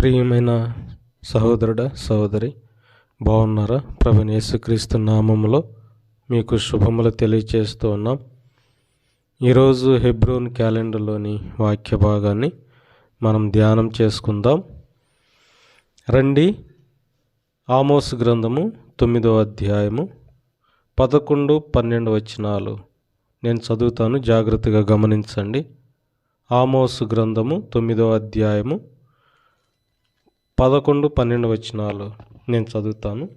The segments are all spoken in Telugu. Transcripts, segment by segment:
ప్రియమైన సహోదరుడ సహోదరి బాగున్నారా? ప్రభుని యేసుక్రీస్తు నామంలో మీకు శుభములు తెలియచేస్తూ ఉన్నాం. ఈరోజు హెబ్రోన్ క్యాలెండర్లోని వాక్య భాగాన్ని మనం ధ్యానం చేసుకుందాం. రండి ఆమోస్ గ్రంథము తొమ్మిదో అధ్యాయము పదకొండు పన్నెండు వచనాలు. నేను చదువుతాను జాగ్రత్తగా గమనించండి. ఆమోస్ గ్రంథము తొమ్మిదో అధ్యాయము పదకొండు పన్నెండు వచనాలు నేను చదువుతాను.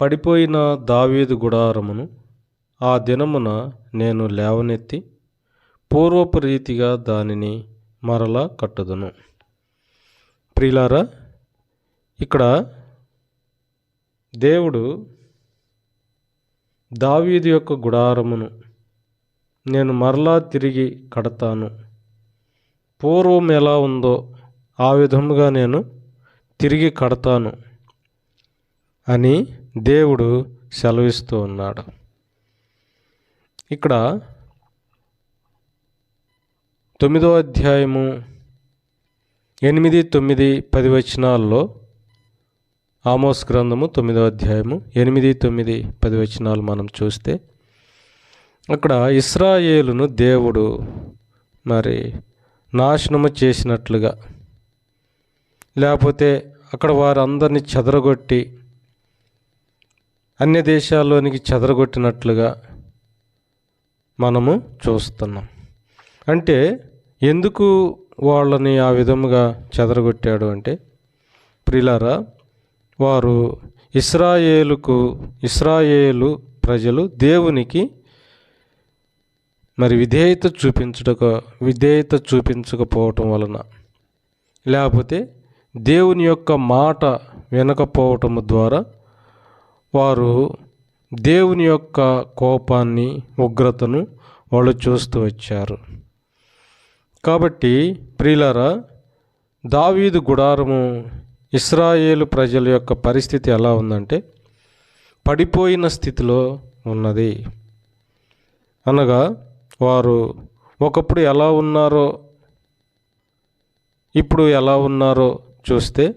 పడిపోయిన దావీదు గుడారమును ఆ దినమున నేను లేవనెత్తి పూర్వపు రీతిగా దానిని మరలా కట్టుదును. ప్రిలారా ఇక్కడ దేవుడు దావీదు యొక్క గుడారమును నేను మరలా తిరిగి కడతాను. పూర్వం ఎలా ఉందో ఆ విధముగా నేను తిరిగి కడతాను అని దేవుడు సెలవిస్తూ ఉన్నాడు. ఇక్కడ తొమ్మిదో అధ్యాయము ఎనిమిది తొమ్మిది పది వచనాల్లో ఆమోస్ గ్రంథము తొమ్మిదో అధ్యాయము ఎనిమిది తొమ్మిది పది వచనాలు మనం చూస్తే అక్కడ ఇస్రాయేలును దేవుడు మరి నాశనము చేసినట్లుగా లేకపోతే అక్కడ వారందరినీ చెదరగొట్టి అన్య దేశాల్లోనికి చెదరగొట్టినట్లుగా మనము చూస్తున్నాం. అంటే ఎందుకు వాళ్ళని ఆ విధముగా చెదరగొట్టాడు అంటే ప్రిలారా వారు ఇస్రాయేలుకు ఇస్రాయేలు ప్రజలు దేవునికి మరి విధేయత చూపించక విధేయత చూపించకపోవటం వలన లేకపోతే దేవుని యొక్క మాట వినకపోవటం ద్వారా వారు దేవుని యొక్క కోపాన్ని ఉగ్రతను వాళ్ళు చూస్తూ వచ్చారు. కాబట్టి ప్రియులరా దావీదు గుడారము ఇస్రాయేలు ప్రజల యొక్క పరిస్థితి ఎలా ఉందంటే పడిపోయిన స్థితిలో ఉన్నది. అనగా వారు ఒకప్పుడు ఎలా ఉన్నారో ఇప్పుడు ఎలా ఉన్నారో చూస్తే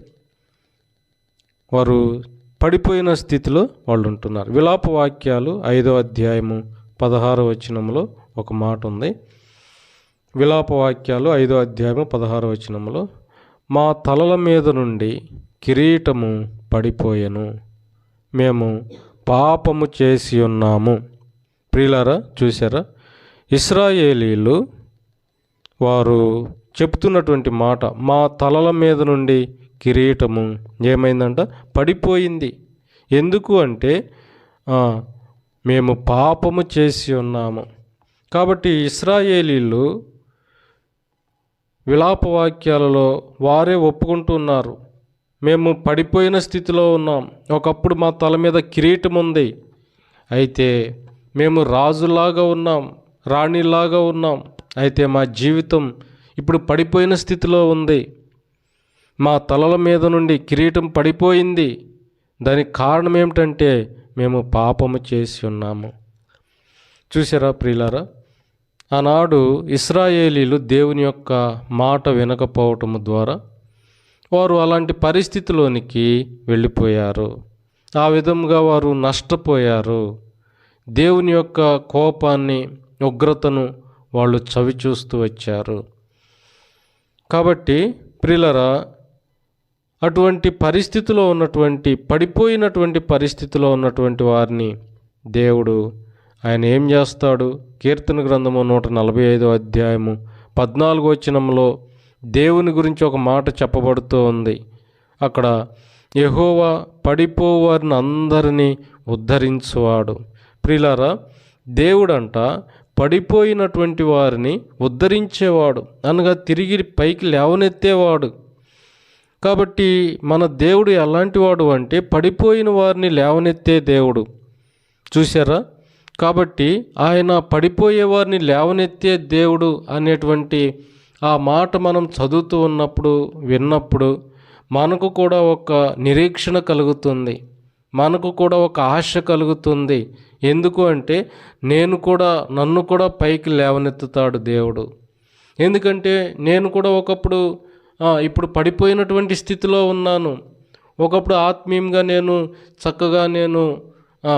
వారు పడిపోయిన స్థితిలో వాళ్ళు ఉంటున్నారు. విలాప వాక్యాలు ఐదో అధ్యాయము పదహారు వచనంలో ఒక మాట ఉంది. విలాప వాక్యాలు ఐదో అధ్యాయము పదహారు వచనంలో మా తలల మీద నుండి కిరీటము పడిపోయెను. మేము పాపము చేసి ఉన్నాము. ప్రియులారా చూసారా ఇస్రాయేలీలు వారు చెప్తున్నటువంటి మాట మా తలల మీద నుండి కిరీటము ఏమైందంట? పడిపోయింది. ఎందుకు అంటే మేము పాపము చేసి ఉన్నాము. కాబట్టి ఇస్రాయేలీలు విలాప వాక్యాలలో వారే ఒప్పుకుంటున్నారు. మేము పడిపోయిన స్థితిలో ఉన్నాం. ఒకప్పుడు మా తల మీద కిరీటం ఉంది అయితే మేము రాజులాగా ఉన్నాం రాణిలాగా ఉన్నాం. అయితే మా జీవితం ఇప్పుడు పడిపోయిన స్థితిలో ఉంది. మా తలల మీద నుండి కిరీటం పడిపోయింది. దానికి కారణం ఏమిటంటే మేము పాపము చేసి ఉన్నాము. చూసారా ప్రియులారా? ఆనాడు ఇస్రాయేలీలు దేవుని యొక్క మాట వినకపోవటము ద్వారా వారు అలాంటి పరిస్థితిలోనికి వెళ్ళిపోయారు. ఆ విధంగా వారు నష్టపోయారు. దేవుని యొక్క కోపాన్ని ఉగ్రతను వాళ్ళు చవి చూస్తూ వచ్చారు. కాబట్టి ప్రిలరా అటువంటి పరిస్థితిలో ఉన్నటువంటి పడిపోయినటువంటి పరిస్థితిలో ఉన్నటువంటి వారిని దేవుడు ఆయన ఏం చేస్తాడు? కీర్తన గ్రంథము నూట నలభై ఐదో అధ్యాయము పద్నాలుగో వచనంలో దేవుని గురించి ఒక మాట చెప్పబడుతూ ఉంది. అక్కడ యహోవా పడిపోవారిని అందరినీ ఉద్ధరించువాడు. ప్రిలారా దేవుడంట పడిపోయినటువంటి వారిని ఉద్ధరించేవాడు అనగా తిరిగి పైకి లేవనెత్తేవాడు. కాబట్టి మన దేవుడు ఎలాంటి వాడు అంటే పడిపోయిన వారిని లేవనెత్తే దేవుడు. చూసారా కాబట్టి ఆయన పడిపోయే వారిని లేవనెత్తే దేవుడు అనేటువంటి ఆ మాట మనం చదువుతూ ఉన్నప్పుడు విన్నప్పుడు మనకు కూడా ఒక నిరీక్షణ కలుగుతుంది. మనకు కూడా ఒక ఆశ కలుగుతుంది. ఎందుకు అంటే నేను కూడా నన్ను కూడా పైకి లేవనెత్తుతాడు దేవుడు. ఎందుకంటే నేను కూడా ఒకప్పుడు ఇప్పుడు పడిపోయినటువంటి స్థితిలో ఉన్నాను. ఒకప్పుడు ఆత్మీయంగా నేను చక్కగా నేను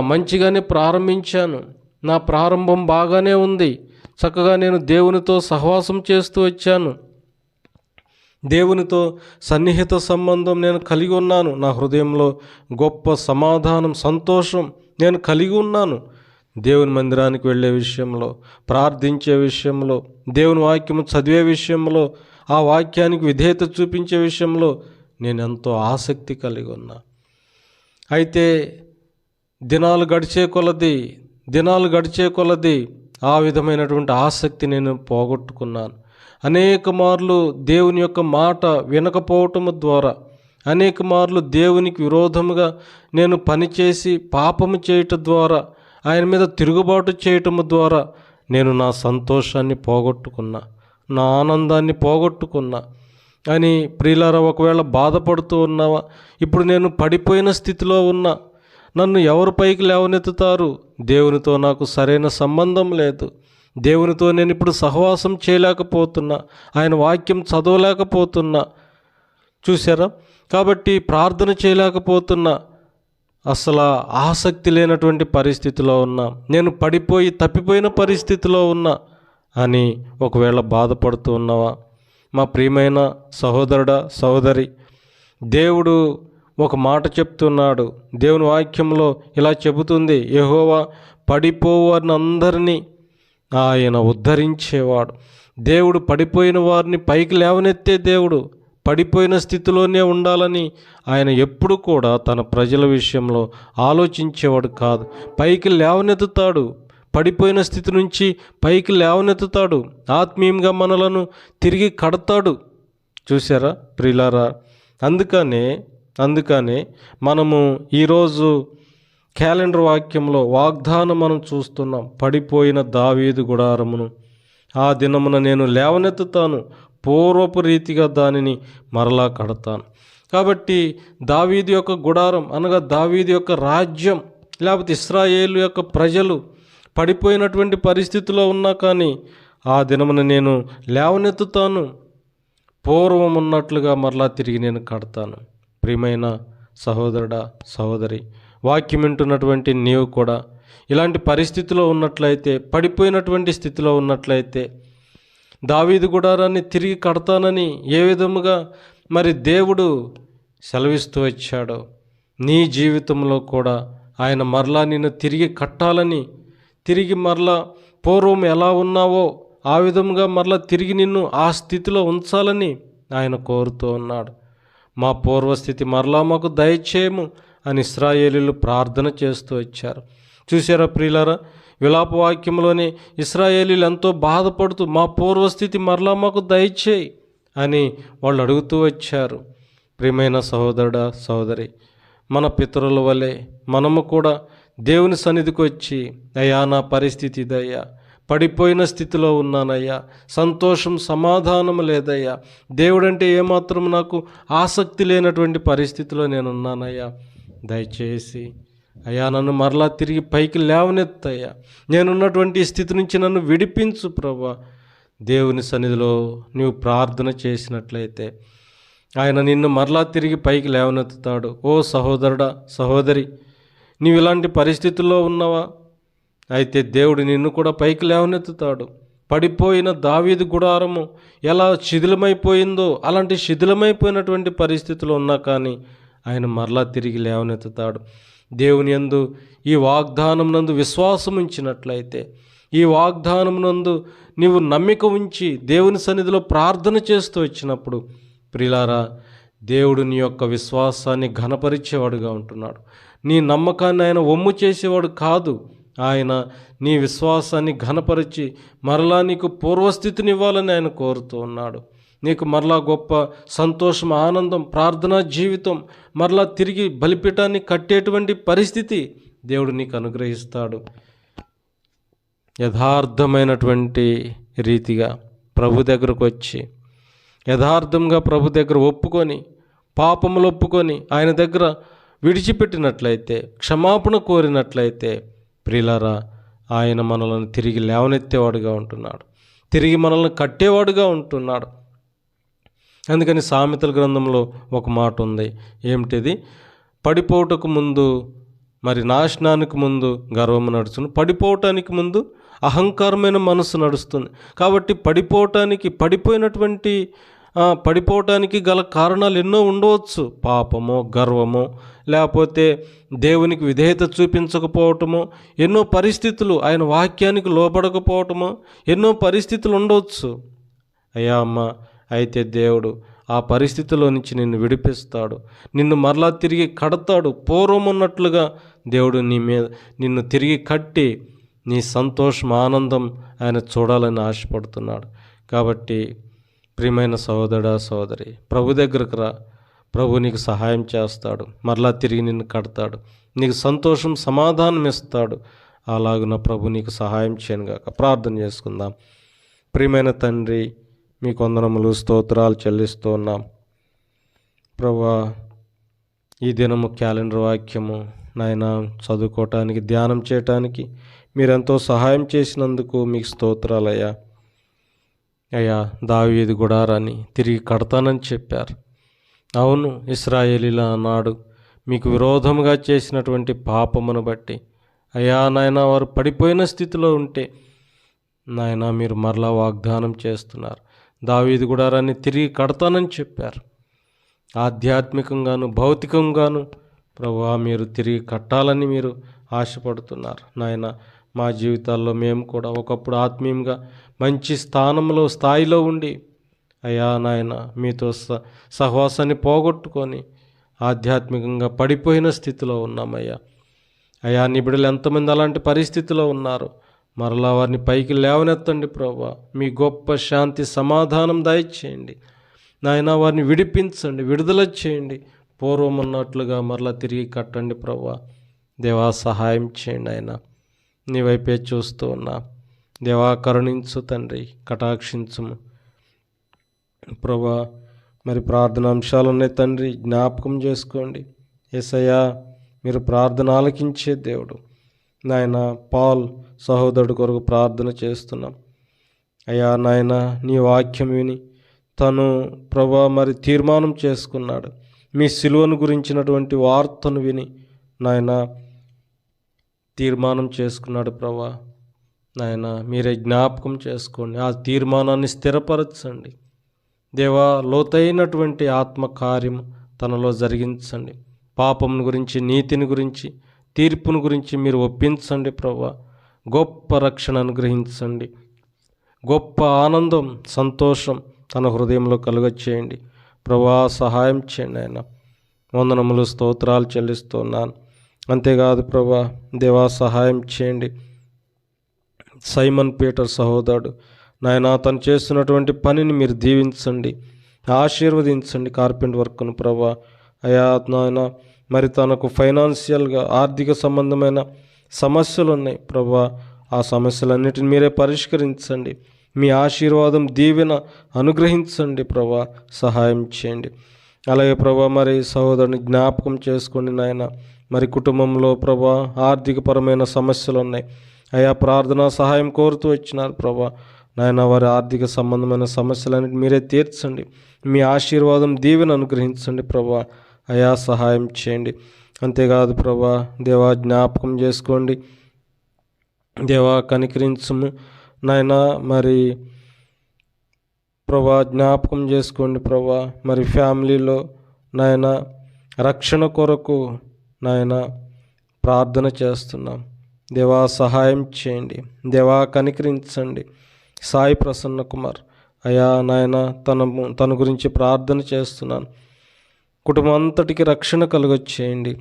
మంచిగానే ప్రారంభించాను. నా ప్రారంభం బాగానే ఉంది. చక్కగా నేను దేవునితో సహవాసం చేస్తూ వచ్చాను. దేవునితో సన్నిహిత సంబంధం నేను కలిగి ఉన్నాను. నా హృదయంలో గొప్ప సమాధానం సంతోషం నేను కలిగి ఉన్నాను. దేవుని మందిరానికి వెళ్ళే విషయంలో ప్రార్థించే విషయంలో దేవుని వాక్యము చదివే విషయంలో ఆ వాక్యానికి విధేయత చూపించే విషయంలో నేను ఎంతో ఆసక్తి కలిగి ఉన్నా. అయితే దినాలు గడిచే కొలది దినాలు గడిచే కొలది ఆ విధమైనటువంటి ఆసక్తి నేను పోగొట్టుకున్నాను. అనేక మార్లు దేవుని యొక్క మాట వినకపోవటము ద్వారా అనేక మార్లు దేవునికి విరోధముగా నేను పనిచేసి పాపము చేయటం ద్వారా ఆయన మీద తిరుగుబాటు చేయటము ద్వారా నేను నా సంతోషాన్ని పోగొట్టుకున్నా నా ఆనందాన్ని పోగొట్టుకున్నా. అని ప్రియులారా ఒకవేళ బాధపడుతూ ఉన్నావా ఇప్పుడు నేను పడిపోయిన స్థితిలో ఉన్నా నన్ను ఎవరు పైకి లేవనెత్తుతారు? దేవునితో నాకు సరైన సంబంధం లేదు. దేవునితో నేను ఇప్పుడు సహవాసం చేయలేకపోతున్నా ఆయన వాక్యం చదవలేకపోతున్నా. చూసారా కాబట్టి ప్రార్థన చేయలేకపోతున్నా అసలు ఆసక్తి లేనటువంటి పరిస్థితిలో ఉన్నా నేను పడిపోయి తప్పిపోయిన పరిస్థితిలో ఉన్నా అని ఒకవేళ బాధపడుతూ ఉన్నావా? మా ప్రియమైన సహోదరుడా సహోదరి దేవుడు ఒక మాట చెప్తున్నాడు. దేవుని వాక్యంలో ఇలా చెబుతుంది యహోవా పడిపోవారిని అందరినీ ఆయన ఉద్ధరించేవాడు. దేవుడు పడిపోయిన వారిని పైకి లేవనెత్తే దేవుడు పడిపోయిన స్థితిలోనే ఉండాలని ఆయన ఎప్పుడు కూడా తన ప్రజల విషయంలో ఆలోచించేవాడు కాదు. పైకి లేవనెత్తుతాడు. పడిపోయిన స్థితి నుంచి పైకి లేవనెత్తుతాడు. ఆత్మీయంగా మనలను తిరిగి కడతాడు. చూసారా ప్రిలారా? అందుకనే అందుకనే మనము ఈరోజు క్యాలెండర్ వాక్యంలో వాగ్దానం మనం చూస్తున్నాం. పడిపోయిన దావీదు గుడారమును. ఆ దినమున నేను లేవనెత్తుతాను. పూర్వపు రీతిగా దానిని మరలా కడతాను. కాబట్టి దావీది యొక్క గుడారం అనగా దావీది యొక్క రాజ్యం లేకపోతే ఇస్రాయేలు యొక్క ప్రజలు పడిపోయినటువంటి పరిస్థితిలో ఉన్నా కానీ ఆ దినమున నేను లేవనెత్తుతాను. పూర్వం ఉన్నట్లుగా మరలా తిరిగి నేను కడతాను. ప్రియమైన సహోదరుడా సహోదరి వాక్యం వింటున్నటువంటి నీవు కూడా ఇలాంటి పరిస్థితిలో ఉన్నట్లయితే పడిపోయినటువంటి స్థితిలో ఉన్నట్లయితే దావీదు గుడారాన్ని తిరిగి కడతానని ఏ విధముగా మరి దేవుడు సెలవిస్తూ వచ్చాడో నీ జీవితంలో కూడా ఆయన మరలా నిన్ను తిరిగి కట్టాలని తిరిగి మరలా పూర్వం ఎలా ఉన్నావో ఆ విధముగా మరలా తిరిగి నిన్ను ఆ స్థితిలో ఉంచాలని ఆయన కోరుతూ ఉన్నాడు. మా పూర్వస్థితి మరలా మాకు దయచేయము అని ఇస్రాయేలీలు ప్రార్థన చేస్తూ వచ్చారు. చూసారా ప్రియులారా? విలాపవాక్యంలోనే ఇస్రాయేలీలు ఎంతో బాధపడుతూ మా పూర్వస్థితి మరలా మాకు దయచేయి అని వాళ్ళు అడుగుతూ వచ్చారు. ప్రియమైన సహోదరుడా సహోదరి మన పితరుల వలె మనము కూడా దేవుని సన్నిధికి వచ్చి అయ్యా నా పరిస్థితి ఇదయ్యా పడిపోయిన స్థితిలో ఉన్నానయ్యా సంతోషం సమాధానం లేదయ్యా దేవుడంటే ఏమాత్రం నాకు ఆసక్తి లేనటువంటి పరిస్థితిలో నేను ఉన్నానయ్యా దయచేసి అయ్యా నన్ను మరలా తిరిగి పైకి లేవనెత్తయ్యా. నేనున్నటువంటి స్థితి నుంచి నన్ను విడిపించు ప్రభా. దేవుని సన్నిధిలో నీవు ప్రార్థన చేసినట్లయితే ఆయన నిన్ను మరలా తిరిగి పైకి లేవనెత్తుతాడు. ఓ సహోదరుడా సహోదరి నీవు ఇలాంటి పరిస్థితుల్లో ఉన్నావా? అయితే దేవుడు నిన్ను కూడా పైకి లేవనెత్తుతాడు. పడిపోయిన దావీదు గుడారము ఎలా శిథిలమైపోయిందో అలాంటి శిథిలమైపోయినటువంటి పరిస్థితులు ఉన్నా కానీ ఆయన మరలా తిరిగి లేవనెత్తుతాడు. దేవుని యందు ఈ వాగ్దానం నందు విశ్వాసం ఉంచినట్లయితే ఈ వాగ్దానం నందు నీవు నమ్మిక ఉంచి దేవుని సన్నిధిలో ప్రార్థన చేస్తూ వచ్చినప్పుడు ప్రిలారా దేవుడు నీ యొక్క విశ్వాసాన్ని ఘనపరిచేవాడుగా ఉంటున్నాడు. నీ నమ్మకాన్ని ఆయన ఒమ్ము చేసేవాడు కాదు. ఆయన నీ విశ్వాసాన్ని ఘనపరిచి మరలా నీకు పూర్వస్థితిని ఇవ్వాలని ఆయన కోరుతూ ఉన్నాడు. నీకు మరలా గొప్ప సంతోషం ఆనందం ప్రార్థనా జీవితం మరలా తిరిగి బలిపీఠాన్ని కట్టేటువంటి పరిస్థితి దేవుడు నీకు అనుగ్రహిస్తాడు. యథార్థమైనటువంటి రీతిగా ప్రభు దగ్గరకు వచ్చి యథార్థంగా ప్రభు దగ్గర ఒప్పుకొని పాపములు ఒప్పుకొని ఆయన దగ్గర విడిచిపెట్టినట్లయితే క్షమాపణ కోరినట్లయితే ప్రిలరా ఆయన మనలను తిరిగి లేవనెత్తేవాడుగా ఉంటున్నాడు. తిరిగి మనల్ని కట్టేవాడుగా ఉంటున్నాడు. అందుకని సామెతల గ్రంథంలో ఒక మాట ఉంది. ఏమిటిది? పడిపోవటకు ముందు మరి నాశనానికి ముందు గర్వము నడుచును. పడిపోవటానికి ముందు అహంకారమైన మనసు నడుస్తుంది. కాబట్టి పడిపోవటానికి పడిపోయినటువంటి పడిపోవటానికి గల కారణాలు ఎన్నో ఉండవచ్చు. పాపమో గర్వమో లేకపోతే దేవునికి విధేయత చూపించకపోవటమో ఎన్నో పరిస్థితులు ఆయన వాక్యానికి లోపడకపోవటమో ఎన్నో పరిస్థితులు ఉండవచ్చు. అయ్యా అమ్మ అయితే దేవుడు ఆ పరిస్థితిలో నుంచి నిన్ను విడిపిస్తాడు. నిన్ను మరలా తిరిగి కడతాడు. పూర్వం ఉన్నట్లుగా దేవుడు నీ మీద నిన్ను తిరిగి కట్టి నీ సంతోషం ఆనందం ఆయన చూడాలని ఆశపడుతున్నాడు. కాబట్టి ప్రియమైన సహోదరా సోదరి ప్రభు దగ్గరకు రా. ప్రభు నీకు సహాయం చేస్తాడు. మరలా తిరిగి నిన్ను కడతాడు. నీకు సంతోషం సమాధానం ఇస్తాడు. అలాగున ప్రభు నీకు సహాయం చేయను గాక ప్రార్థన చేసుకుందాం. ప్రియమైన తండ్రి మీ కొందనములు స్తోత్రాలు చెల్లిస్తూ ఉన్నాం. ప్రభా ఈ దినము క్యాలెండర్ వాక్యము నాయన చదువుకోవటానికి ధ్యానం చేయటానికి మీరెంతో సహాయం చేసినందుకు మీకు స్తోత్రాలయ్యా. అయ్యా దావీది గుడారాన్ని తిరిగి కడతానని చెప్పారు. అవును ఇస్రాయేలీల నాడు మీకు విరోధముగా చేసినటువంటి పాపమును బట్టి అయ్యా నాయన వారు పడిపోయిన స్థితిలో ఉంటే నాయన మీరు మరలా వాగ్దానం చేస్తున్నారు. దావీదు గుడారాన్ని తిరిగి కడతానని చెప్పారు. ఆధ్యాత్మికంగాను భౌతికంగాను ప్రభువా మీరు తిరిగి కట్టాలని మీరు ఆశపడుతున్నారు. నాయన మా జీవితాల్లో మేము కూడా ఒకప్పుడు ఆత్మీయంగా మంచి స్థానంలో స్థాయిలో ఉండి అయ్యా నాయన మీతో స సహవాసాన్ని పోగొట్టుకొని ఆధ్యాత్మికంగా పడిపోయిన స్థితిలో ఉన్నామయ్యా. అయ్యా నిబిడలు ఎంతమంది అలాంటి పరిస్థితిలో ఉన్నారు? మరలా వారిని పైకి లేవనెత్తండి ప్రభా. మీ గొప్ప శాంతి సమాధానం దయచేయండి. నాయన వారిని విడిపించండి విడుదల చేయండి. పూర్వం ఉన్నట్లుగా మరలా తిరిగి కట్టండి ప్రభా. దేవా సహాయం చేయండి ఆయన నీ వైపే చూస్తూ ఉన్నా. దేవా కరుణించు తండ్రి కటాక్షించుము. ప్రభా మరి ప్రార్థన అంశాలు ఉన్నాయి తండ్రి జ్ఞాపకం చేసుకోండి. ఎసయ్యా మీరు ప్రార్థన ఆలకించే దేవుడు. నాయన పాల్ సహోదరుడు కొరకు ప్రార్థన చేస్తున్నాం. అయ్యా నాయన నీ వాక్యం విని తను ప్రభా మరి తీర్మానం చేసుకున్నాడు. మీ సిలువను గురించినటువంటి వార్తను విని నాయన తీర్మానం చేసుకున్నాడు ప్రభా. నాయన మీరే జ్ఞాపకం చేసుకోండి. ఆ తీర్మానాన్ని స్థిరపరచండి. దేవా లోతైనటువంటి ఆత్మకార్యం తనలో జరిగించండి. పాపం గురించి నీతిని గురించి తీర్పును గురించి మీరు ఒప్పించండి ప్రభా. గొప్ప రక్షణ అనుగ్రహించండి. గొప్ప ఆనందం సంతోషం తన హృదయంలో కలుగచేయండి. ప్రభా సహాయం చేయండి ఆయన వందనములు స్తోత్రాలు చెల్లిస్తున్నాను. అంతేకాదు ప్రభా దేవా సహాయం చేయండి. సైమన్ పీటర్ సహోదరుడు నాయన తను చేస్తున్నటువంటి పనిని మీరు దీవించండి. ఆశీర్వదించండి కార్పెంట్ వర్క్ను ప్రభా. అయా నాయన మరి తనకు ఫైనాన్షియల్గా ఆర్థిక సంబంధమైన సమస్యలు ఉన్నాయి ప్రభా ఆ సమస్యలన్నిటిని మీరే పరిష్కరించండి. మీ ఆశీర్వాదం దీవెన అనుగ్రహించండి ప్రభా సహాయం చేయండి. అలాగే ప్రభా మరి సహోదరుని జ్ఞాపకం చేసుకోండి నాయన. మరి కుటుంబంలో ప్రభా ఆర్థికపరమైన సమస్యలు ఉన్నాయి అయా ప్రార్థన సహాయం కోరుతూ వచ్చినారు ప్రభా. నాయన వారి ఆర్థిక సంబంధమైన సమస్యలన్నిటి మీరే తీర్చండి. మీ ఆశీర్వాదం దీవెన అనుగ్రహించండి ప్రభా. అయా సహాయం చేయండి. అంతేకాదు ప్రభా దేవా జ్ఞాపకం చేసుకోండి. దేవా కనికరించము. నాయన మరి ప్రభా జ్ఞాపకం చేసుకోండి ప్రభా. మరి ఫ్యామిలీలో నాయన రక్షణ కొరకు నాయన ప్రార్థన చేస్తున్నాం. దేవా సహాయం చేయండి. దేవా కనికరించండి. సాయి ప్రసన్న కుమార్ అయా నాయన తన తన గురించి ప్రార్థన చేస్తున్నాను. కుటుంబం అంతటికి రక్షణ కలుగొచ్చేయండి.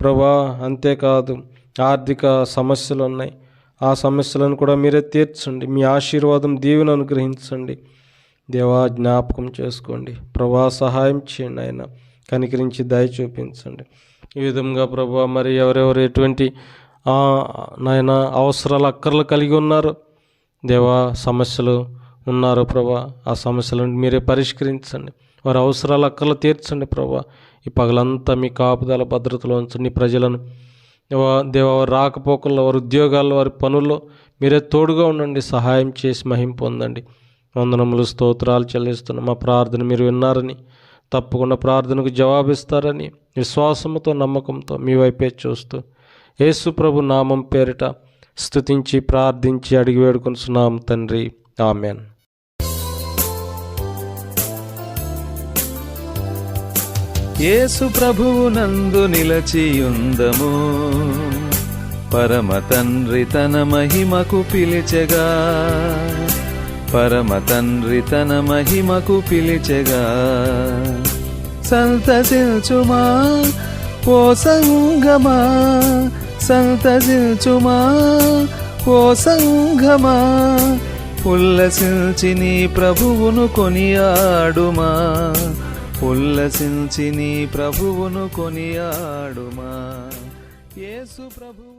ప్రభా అంతేకాదు ఆర్థిక సమస్యలు ఉన్నాయి ఆ సమస్యలను కూడా మీరే తీర్చండి. మీ ఆశీర్వాదం దీవెన అనుగ్రహించండి. దేవా జ్ఞాపకం చేసుకోండి. ప్రభా సహాయం చేయండి ఆయన. కనికరించి దయ చూపించండి. ఈ విధంగా ప్రభా మరి ఎవరెవరు ఎటువంటి నాయన అవసరాలు అక్కర్లు కలిగి ఉన్నారు దేవా సమస్యలు ఉన్నారు ప్రభా ఆ సమస్యలను మీరే పరిష్కరించండి. వారి అవసరాలు అక్కర్లు తీర్చండి ప్రభా. ఈ పగలంతా మీ కాపుదల భద్రతలో ఉంచండి. ప్రజలను దేవ రాకపోకల్లో వారి ఉద్యోగాల్లో వారి పనుల్లో మీరే తోడుగా ఉండండి. సహాయం చేసి మహిం పొందండి. వందనములు స్తోత్రాలు చెల్లిస్తున్న. మా ప్రార్థన మీరు విన్నారని తప్పకుండా ప్రార్థనకు జవాబిస్తారని విశ్వాసముతో నమ్మకంతో మీ వైపే చూస్తూ యేసు ప్రభు నామం పేరిట స్థుతించి ప్రార్థించి అడిగి వేడుకొనుచున్నాం తండ్రి. ఆమెన్. యేసు ప్రభువు నందు నిలచియుందము. పరమ తండ్రి తన మహిమకు పిలిచెగా. పరమ తండ్రి తన మహిమకు పిలిచెగా. సంతసించుమా ఓ సంగమా. సంతసించుమా ఓ సంగమా. ఉల్లసించి నీ ప్రభువును కొనియాడుమా. ఉల్లసించి నీ ప్రభువును కొనియాడుమా. యేసు ప్రభువు.